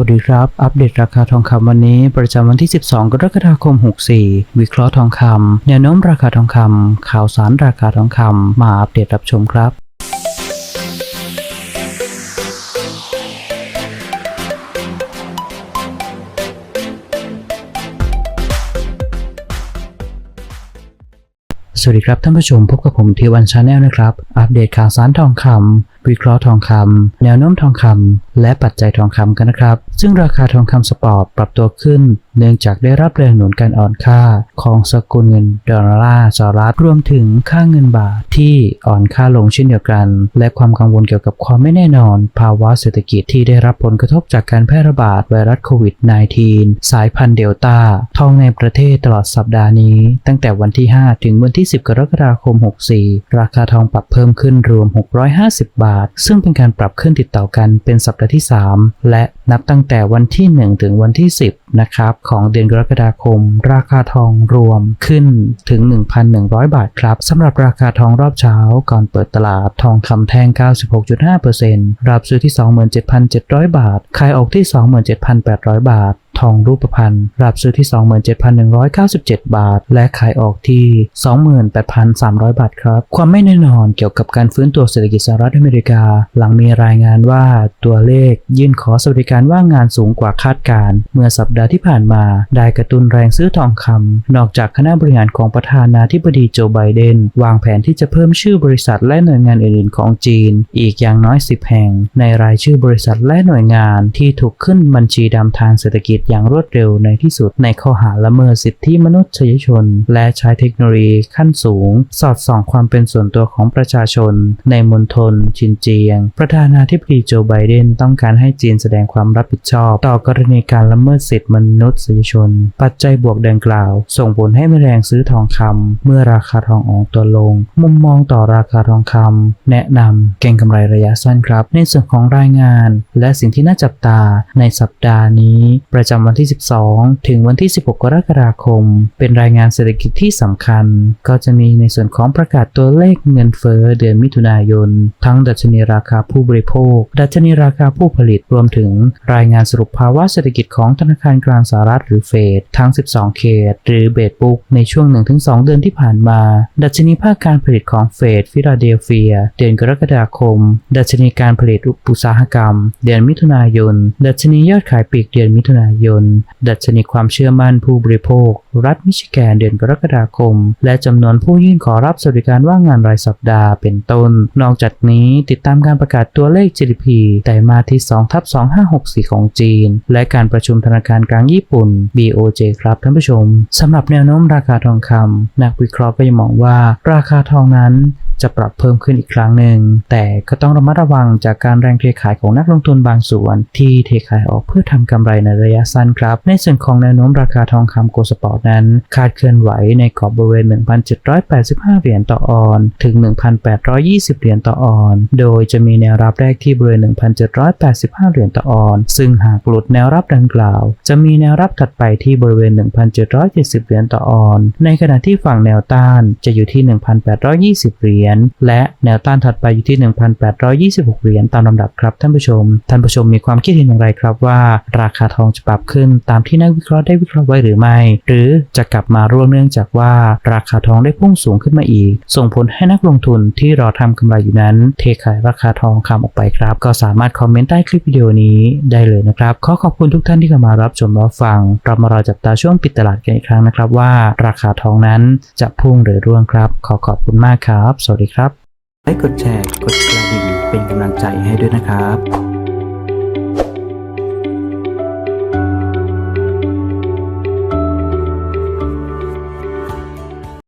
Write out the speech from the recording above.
วัสดีครับ อัปเดตราคาทองคำวันนี้ประจำวันที่ 12 กรกฎาคม 64 วิเคราะห์ทองคำแนวโน้มราคาทองคำข่าวสารราคาทองคำมาอัปเดตรับชมครับสวัสดีครับท่านผู้ชมพบกับผมทีวันชาแนลนะครับ อัปเดตข่าวสารทองคำวิเคราะห์ทองคำแนวโน้มทองคำและปัจจัยทองคำกันนะครับ ซึ่งราคาทองคำสปอร์ตปรับตัวขึ้น เนื่องจากได้รับแรงหนุนการอ่อนค่าของสกุลเงินดอลลาร์สหรัฐรวมถึงค่าเงินบาทที่อ่อนค่าลงเช่นเดียวกัน และความกังวลเกี่ยวกับความไม่แน่นอน ภาวะเศรษฐกิจที่ได้รับผลกระทบจากการแพร่ระบาดไวรัสโควิด -19 สายพันธุ์เดลต้าทองในประเทศตลอดสัปดาห์นี้ ตั้งแต่วันที่ 5 ถึงวันที่ 10 กรกฎาคม 64 ราคาทองปรับเพิ่มขึ้นรวม 650 บาท ซึ่งเป็นการปรับขึ้นติดต่อกันเป็นสัปดาห์ที่ 3 และ นับตั้งแต่วันที่ 1 ถึงวันที่ 10 นะครับ ของเดือนกรกฎาคม ราคาทองรวมขึ้นถึง 1,100 บาทครับสำหรับราคาทองรอบเช้าก่อนเปิดตลาดทองคำแท่ง 96.5%รับซื้อที่ 27,700 บาท ขายออกที่ 27,800 บาท ทองรูปพรรณรับซื้อที่ 27,197 บาท และขายออกที่ 28,300 บาทครับ ความไม่แน่นอนเกี่ยวกับการฟื้นตัวเศรษฐกิจสหรัฐอเมริกา หลังมีรายงานว่าตัวเลขยื่นขอสวัสดิการว่างงานสูงกว่าคาดการ เมื่อสัปดาห์ที่ผ่านมา ได้กระตุ้นแรงซื้อทองคำนอกจากคณะบริหารของประธานาธิบดีโจไบเดน วางแผนที่จะเพิ่มชื่อบริษัทและหน่วยงานอื่นๆของจีน อีกอย่างน้อย 10 แห่ง ในรายชื่อบริษัทและหน่วยงานที่ถูกขึ้นบัญชีดำทางเศรษฐกิจอย่างรวดเร็วในที่สุดในข้อหาละเมิดสิทธิมนุษยชน และใช้เทคโนโลยีขั้นสูง สอดส่องความเป็นส่วนตัวของประชาชน ในมณฑลชินเจียง ประธานาธิบดีโจไบเดนต้องการให้จีนแสดงความรับผิดชอบ ต่อกรณีการละเมิดสิทธิมนุษยชน ปัจจัยบวกดังกล่าว ส่งผลให้แรงซื้อทองคำเมื่อราคาทองออนตัวลง มุมมองต่อราคาทองคำแนะนำเก่งกำไรระยะสั้นครับ ในส่วนของรายงาน และสิ่งที่น่าจับตาในสัปดาห์นี้ประจำวันที่ 12 ถึงวันที่ 16 กรกฎาคม เป็นรายงานเศรษฐกิจที่สำคัญ ก็จะมีในส่วนของประกาศตัวเลขเงินเฟ้อเดือนมิถุนายน ทั้งดัชนีราคาผู้บริโภค ดัชนีราคาผู้ผลิตรวมถึงรายงานสรุปภาวะเศรษฐกิจของธนาคารกลางสหรัฐหรือเฟดทั้ง 12 เขต หรือเบดบุ๊กในช่วง 1-2 เดือนที่ผ่านมา ดัชนีภาคการผลิตของเฟดฟิลาเดลเฟีย เดือนกรกฎาคม ดัชนีการผลิตอุตสาหกรรม เดือนมิถุนายน ดัชนียอดขายปลีกเดือนมิถุนายนดัชนีความเชื่อมั่นผู้บริโภค รัฐมิชิแกนเดือนกรกฎาคม และจำนวนผู้ยื่นขอรับสวัสดิการว่างงานรายสัปดาห์เป็นต้น นอกจากนี้ติดตามการประกาศตัวเลข GDP ไตรมาสที่2ทับ2564 ของจีน และการประชุมธนาคารกลางญี่ปุ่น BOJ ครับท่านผู้ชมสำหรับแนวโน้มราคาทองคำนักวิเคราะห์ก็ยังมองว่าราคาทองนั้น จะปรับเพิ่มขึ้นอีกครั้งหนึ่ง แต่ก็ต้องระมัดระวังจากการแรงเทขายของนักลงทุนบางส่วน ที่เทขายออกเพื่อทำกำไรในระยะสั้นครับ ในส่วนของแนวโน้มราคาทองคำโกลด์สปอร์ตนั้น คาดเคลื่อนไหวในกรอบบริเวณ 1,785 เหรียญต่อออน ถึง 1,820 เหรียญต่อออน โดยจะมีแนวรับแรกที่บริเวณ 1,785 เหรียญต่อออน ซึ่งหากหลุดแนวรับดังกล่าว จะมีแนวรับถัดไปที่บริเวณ 1,770 เหรียญต่อออน ในขณะที่ฝั่งแนวต้านจะอยู่ที่ 1,820 เหรียญและแนวต้านถัดไปอยู่ที่ 1,826 เหรียญตามลำดับครับท่านผู้ชม ท่านผู้ชมมีความคิดเห็นอย่างไรครับว่า ราคาทองจะปรับขึ้นตามที่นักวิเคราะห์ได้วิเคราะห์ไว้หรือไม่ หรือจะกลับมาร่วงเนื่องจากว่าราคาทองได้พุ่งสูงขึ้นมาอีก ส่งผลให้นักลงทุนที่รอทำกำไรอยู่นั้น เทขายราคาทองคำออกไปครับ ก็สามารถคอมเมนต์ใต้คลิปวิดีโอนี้ได้เลยนะครับ ขอขอบคุณทุกท่านที่เข้ามารับชมรับฟัง เรามารอจับตาช่วงปิดตลาดกันอีกครั้งนะครับว่า ราคาทองนั้นจะพุ่งหรือร่วงครับ ขอขอบคุณมากครับสวัสดีครับให้กดแชร์ กดกระดิ่งเป็นกำลังใจให้ด้วยนะครับ